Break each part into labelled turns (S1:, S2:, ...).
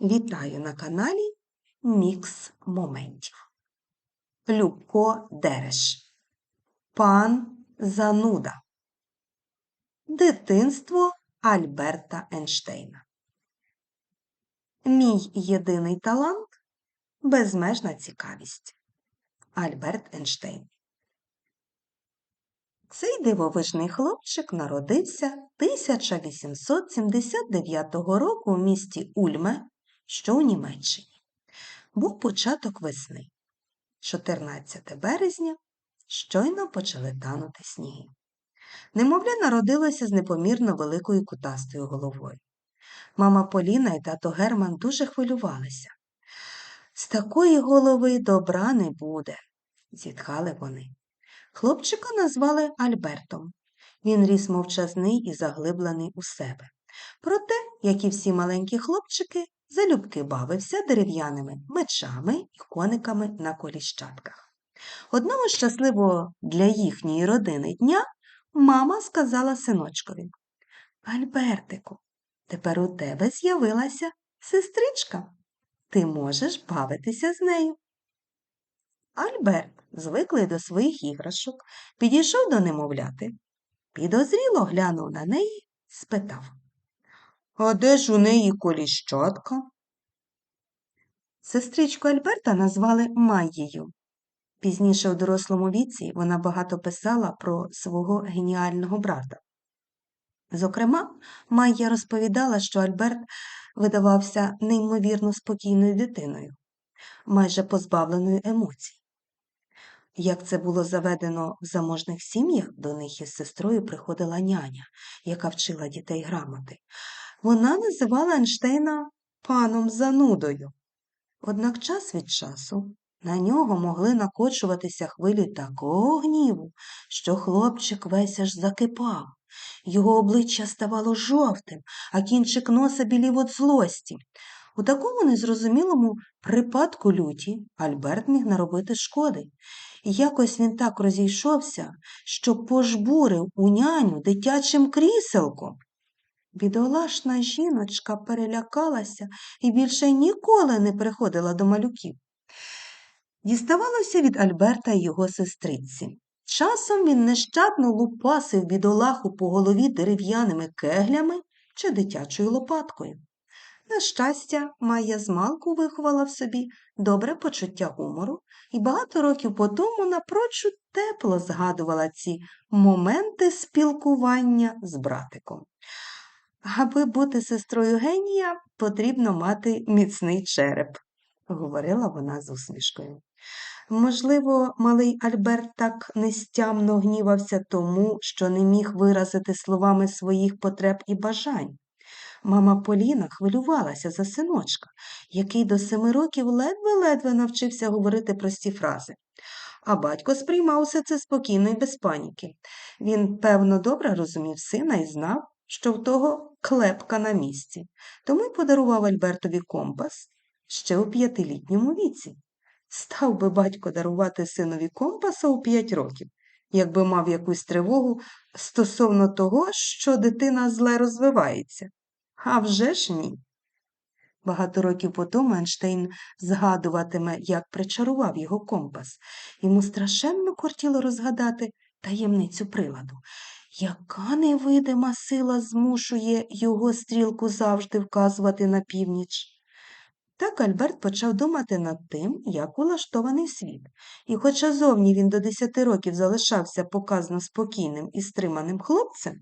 S1: Вітаю на каналі Мікс Моментів. Любко Дереш. Пан Зануда. Дитинство Альберта Ейнштейна. Мій єдиний талант безмежна цікавість. Альберт Ейнштейн. Цей дивовижний хлопчик народився 1879 року в місті Ульме, що у Німеччині. Був початок весни. 14 березня щойно почали танути сніги. Немовля народилося з непомірно великою кутастою головою. Мама Поліна і тато Герман дуже хвилювалися. З такої голови добра не буде, зітхали вони. Хлопчика назвали Альбертом. Він ріс мовчазний і заглиблений у себе. Проте, як і всі маленькі хлопчики, залюбки бавився дерев'яними мечами і кониками на коліщатках. Одного щасливого для їхньої родини дня мама сказала синочкові Альбертику, тепер у тебе з'явилася сестричка. Ти можеш бавитися з нею. Альберт, звиклий до своїх іграшок, підійшов до немовляти, підозріло глянув на неї, спитав А де ж у неї коліщатка? Сестричку Альберта назвали Майєю. Пізніше у дорослому віці вона багато писала про свого геніального брата. Зокрема, Майя розповідала, що Альберт видавався неймовірно спокійною дитиною, майже позбавленою емоцій. Як це було заведено в заможних сім'ях, до них із сестрою приходила няня, яка вчила дітей грамоти. Вона називала Ейнштейна паном занудою. Однак час від часу на нього могли накочуватися хвилі такого гніву, що хлопчик весь аж закипав. Його обличчя ставало жовтим, а кінчик носа білів від злості. У такому незрозумілому припадку люті Альберт міг наробити шкоди. І якось він так розійшовся, що пожбурив у няню дитячим кріселком. Бідолашна жіночка перелякалася і більше ніколи не приходила до малюків. Діставалося від Альберта і його сестриці. Часом він нещадно лупасив бідолаху по голові дерев'яними кеглями чи дитячою лопаткою. На щастя, Майя змалку виховала в собі добре почуття гумору і багато років по тому напрочуд тепло згадувала ці моменти спілкування з братиком. Аби бути сестрою генія, потрібно мати міцний череп, говорила вона з усмішкою. Можливо, малий Альберт так нестямно гнівався тому, що не міг виразити словами своїх потреб і бажань. Мама Поліна хвилювалася за синочка, який до семи років ледве-ледве навчився говорити прості фрази. А батько сприймав усе це спокійно і без паніки. Він, певно, добре розумів сина і знав, що в того клепка на місці, тому й подарував Альбертові компас ще у п'ятилітньому віці. Став би батько дарувати синові компаса у п'ять років, якби мав якусь тривогу стосовно того, що дитина зле розвивається. А вже ж ні. Багато років потому Ейнштейн згадуватиме, як причарував його компас. Йому страшенно кортіло розгадати таємницю приладу. Яка невидима сила змушує його стрілку завжди вказувати на північ? Так Альберт почав думати над тим, як улаштований світ, і хоча зовні він до десяти років залишався показно спокійним і стриманим хлопцем,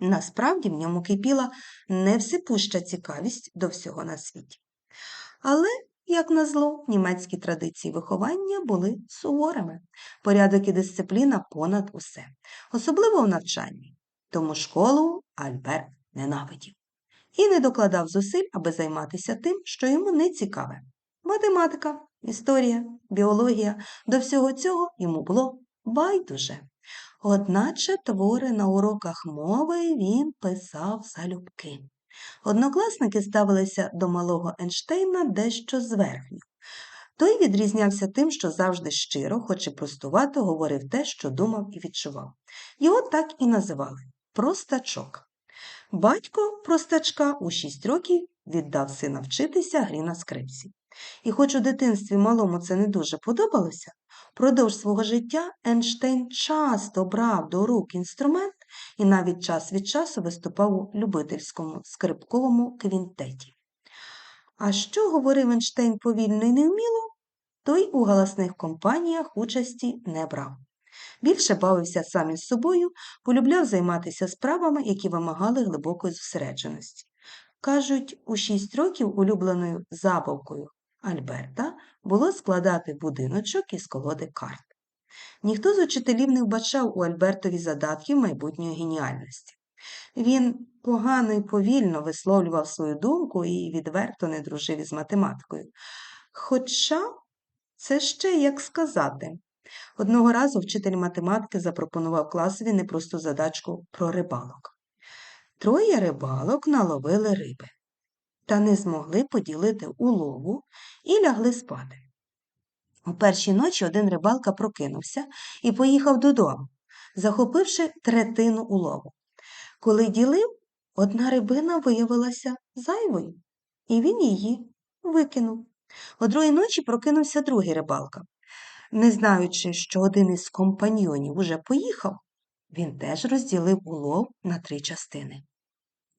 S1: насправді в ньому кипіла невсипуща цікавість до всього на світі. Але, як назло, німецькі традиції виховання були суворими, порядок і дисципліна понад усе, особливо в навчанні. Тому школу Альберт ненавидів і не докладав зусиль, аби займатися тим, що йому не цікаве. Математика, історія, біологія до всього цього йому було байдуже. Одначе твори на уроках мови він писав залюбки. Однокласники ставилися до малого Ейнштейна дещо зверхньо. Той відрізнявся тим, що завжди щиро, хоч і простувато, говорив те, що думав і відчував. Його так і називали простачок. Батько простачка у шість років віддав сина вчитися грі на скрипці. І хоч у дитинстві малому це не дуже подобалося, впродовж свого життя Ейнштейн часто брав до рук інструмент і навіть час від часу виступав у любительському скрипковому квінтеті. А що говорив Ейнштейн повільно і невміло, той у галасних компаніях участі не брав. Більше бавився сам із собою, полюбляв займатися справами, які вимагали глибокої зосередженості. Кажуть, у шість років улюбленою забавкою Альберта було складати будиночок із колоди карт. Ніхто з учителів не вбачав у Альбертові задатків майбутньої геніальності. Він погано і повільно висловлював свою думку і відверто не дружив із математикою. Хоча це ще як сказати. Одного разу вчитель математики запропонував класові непросту задачку про рибалок. Троє рибалок наловили риби та не змогли поділити улову і лягли спати. У першій ночі один рибалка прокинувся і поїхав додому, захопивши третину улову. Коли ділив, одна рибина виявилася зайвою, і він її викинув. О другій ночі прокинувся другий рибалка. Не знаючи, що один із компаньйонів уже поїхав, він теж розділив улов на три частини.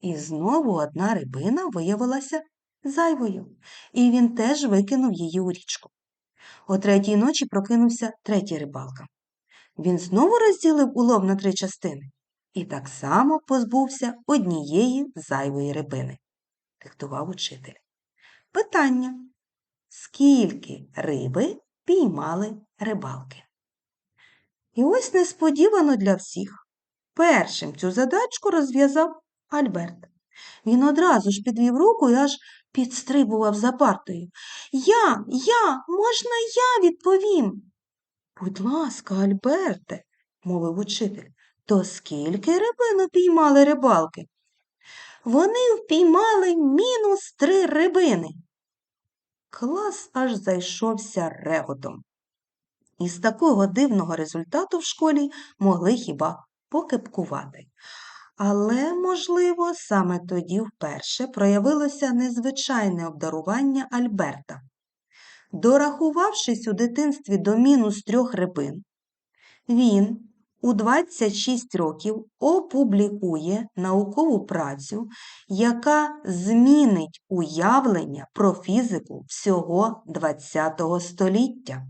S1: І знову одна рибина виявилася зайвою, і він теж викинув її у річку. О третій ночі прокинувся третій рибалка. Він знову розділив улов на три частини і так само позбувся однієї зайвої рибини, диктував учитель. Питання. Скільки риби піймали рибалки? І ось несподівано для всіх. Першим цю задачку розв'язав Альберт. Він одразу ж підвів руку і аж підстрибував за партою. Я, я, можна я відповім? Будь ласка, Альберте, мовив учитель, то скільки рибин упіймали рибалки? Вони впіймали мінус три рибини. Клас аж зайшовся реготом. Із такого дивного результату в школі могли хіба покипкувати. Але, можливо, саме тоді вперше проявилося незвичайне обдарування Альберта. Дорахувавшись у дитинстві до мінус трьох рибин, він у 26 років опублікує наукову працю, яка змінить уявлення про фізику всього ХХ століття.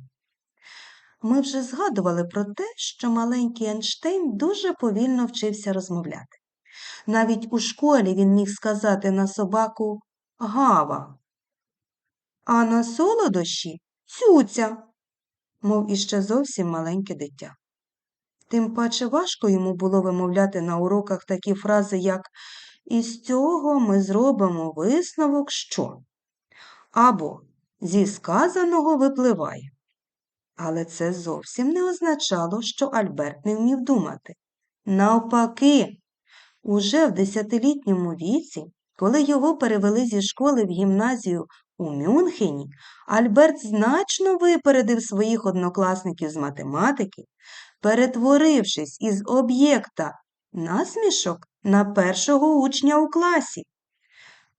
S1: Ми вже згадували про те, що маленький Ейнштейн дуже повільно вчився розмовляти. Навіть у школі він міг сказати на собаку гава, а на солодощі цюця, мов іще зовсім маленьке дитя. Тим паче важко йому було вимовляти на уроках такі фрази, як Із цього ми зробимо висновок що? Або зі сказаного випливає. Але це зовсім не означало, що Альберт не вмів думати. Навпаки, уже в десятилітньому віці, коли його перевели зі школи в гімназію у Мюнхені, Альберт значно випередив своїх однокласників з математики, перетворившись із об'єкта насмішок на першого учня у класі.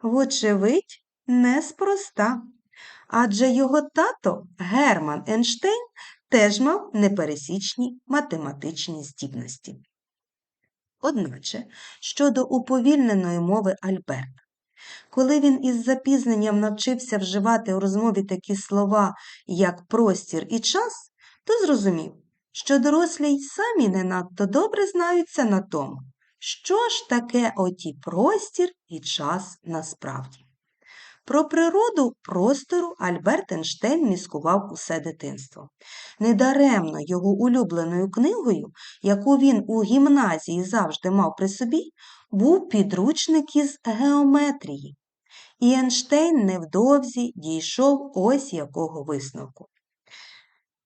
S1: Вочевидь, неспроста. Адже його тато Герман Ейнштейн теж мав непересічні математичні здібності. Одначе, щодо уповільненої мови Альберта, коли він із запізненням навчився вживати у розмові такі слова, як простір і час, то зрозумів, що дорослі й самі не надто добре знаються на тому, що ж таке оті простір і час насправді. Про природу простору Альберт Ейнштейн міскував усе дитинство. Недаремно його улюбленою книгою, яку він у гімназії завжди мав при собі, був підручник із геометрії. І Ейнштейн невдовзі дійшов ось якого висновку.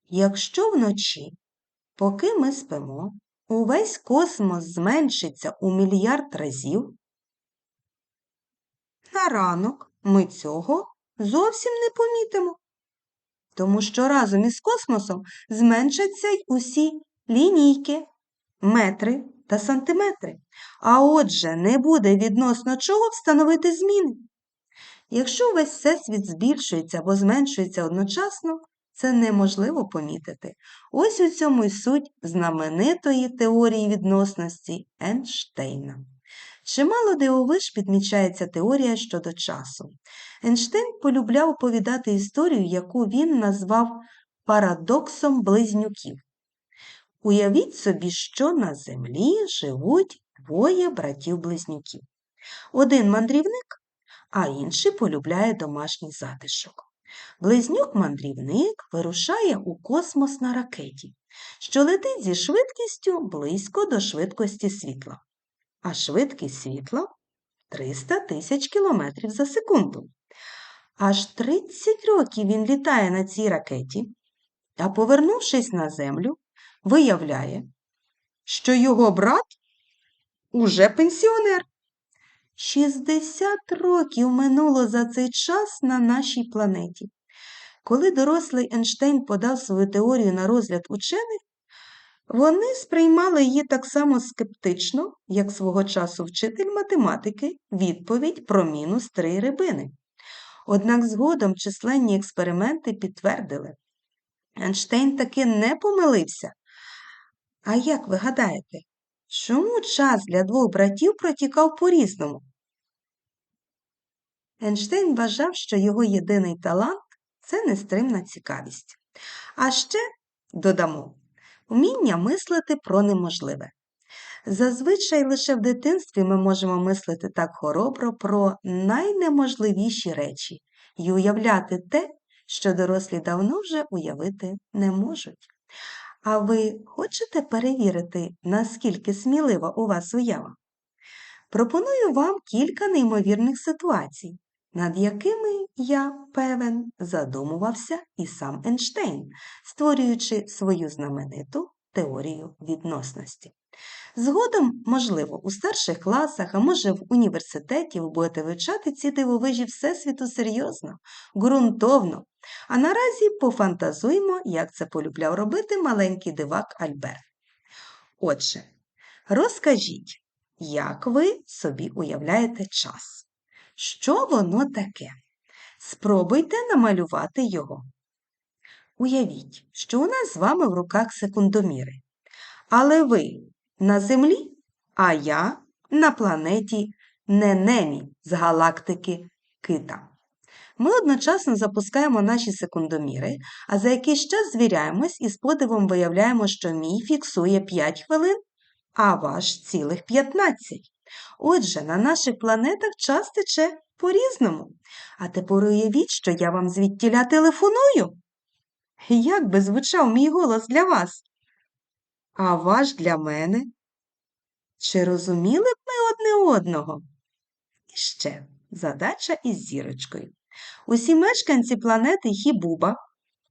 S1: Якщо вночі, поки ми спимо, увесь космос зменшиться у мільярд разів, на ранок ми цього зовсім не помітимо. Тому що разом із космосом зменшаться й усі лінійки, метри та сантиметри. А отже, не буде відносно чого встановити зміни. Якщо весь всесвіт збільшується або зменшується одночасно, це неможливо помітити. Ось у цьому й суть знаменитої теорії відносності Ейнштейна. Чимало дивовиж підмічається теорія щодо часу. Ейнштейн полюбляв оповідати історію, яку він назвав парадоксом близнюків. Уявіть собі, що на землі живуть двоє братів-близнюків. Один мандрівник, а інший полюбляє домашній затишок. Близнюк-мандрівник вирушає у космос на ракеті, що летить зі швидкістю близько до швидкості світла. А швидкість світла 300 тисяч кілометрів за секунду. Аж 30 років він літає на цій ракеті, а повернувшись на землю, виявляє, що його брат уже пенсіонер. 60 років минуло за цей час на нашій планеті. Коли дорослий Ейнштейн подав свою теорію на розгляд учених, вони сприймали її так само скептично, як свого часу вчитель математики відповідь про мінус три рибини. Однак згодом численні експерименти підтвердили, Ейнштейн таки не помилився. А як ви гадаєте, чому час для двох братів протікав по-різному? Ейнштейн вважав, що його єдиний талант це нестримна цікавість. А ще, додамо, вміння мислити про неможливе. Зазвичай лише в дитинстві ми можемо мислити так хоробро про найнеможливіші речі і уявляти те, що дорослі давно вже уявити не можуть. А ви хочете перевірити, наскільки смілива у вас уява? Пропоную вам кілька неймовірних ситуацій, над якими я певен задумувався і сам Ейнштейн, створюючи свою знамениту теорію відносності. Згодом, можливо, у старших класах, а може в університеті ви будете вивчати ці дивовижі Всесвіту серйозно, ґрунтовно. А наразі пофантазуємо, як це полюбляв робити маленький дивак Альберт. Отже, розкажіть, як ви собі уявляєте час? Що воно таке? Спробуйте намалювати його. Уявіть, що у нас з вами в руках секундоміри. Але ви на Землі, а я на планеті Ненемі з галактики Кита. Ми одночасно запускаємо наші секундоміри, а за якийсь час звіряємось і з подивом виявляємо, що мій фіксує 5 хвилин, а ваш цілих 15. Отже, на наших планетах час тече по-різному. А тепер уявіть, що я вам звідтіля телефоную. Як би звучав мій голос для вас? А ваш для мене? Чи розуміли б ми одне одного? І ще задача із зірочкою. Усі мешканці планети Хібуба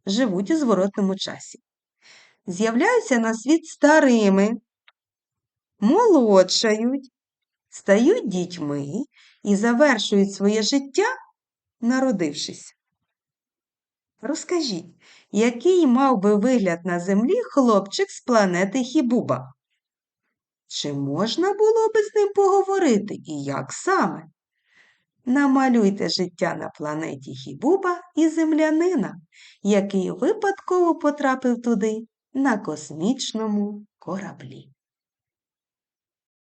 S1: живуть у зворотному часі. З'являються на світ старими, молодшають, стають дітьми і завершують своє життя, народившись. Розкажіть, який мав би вигляд на землі хлопчик з планети Хібуба? Чи можна було би з ним поговорити і як саме? Намалюйте життя на планеті Хібуба і землянина, який випадково потрапив туди на космічному кораблі.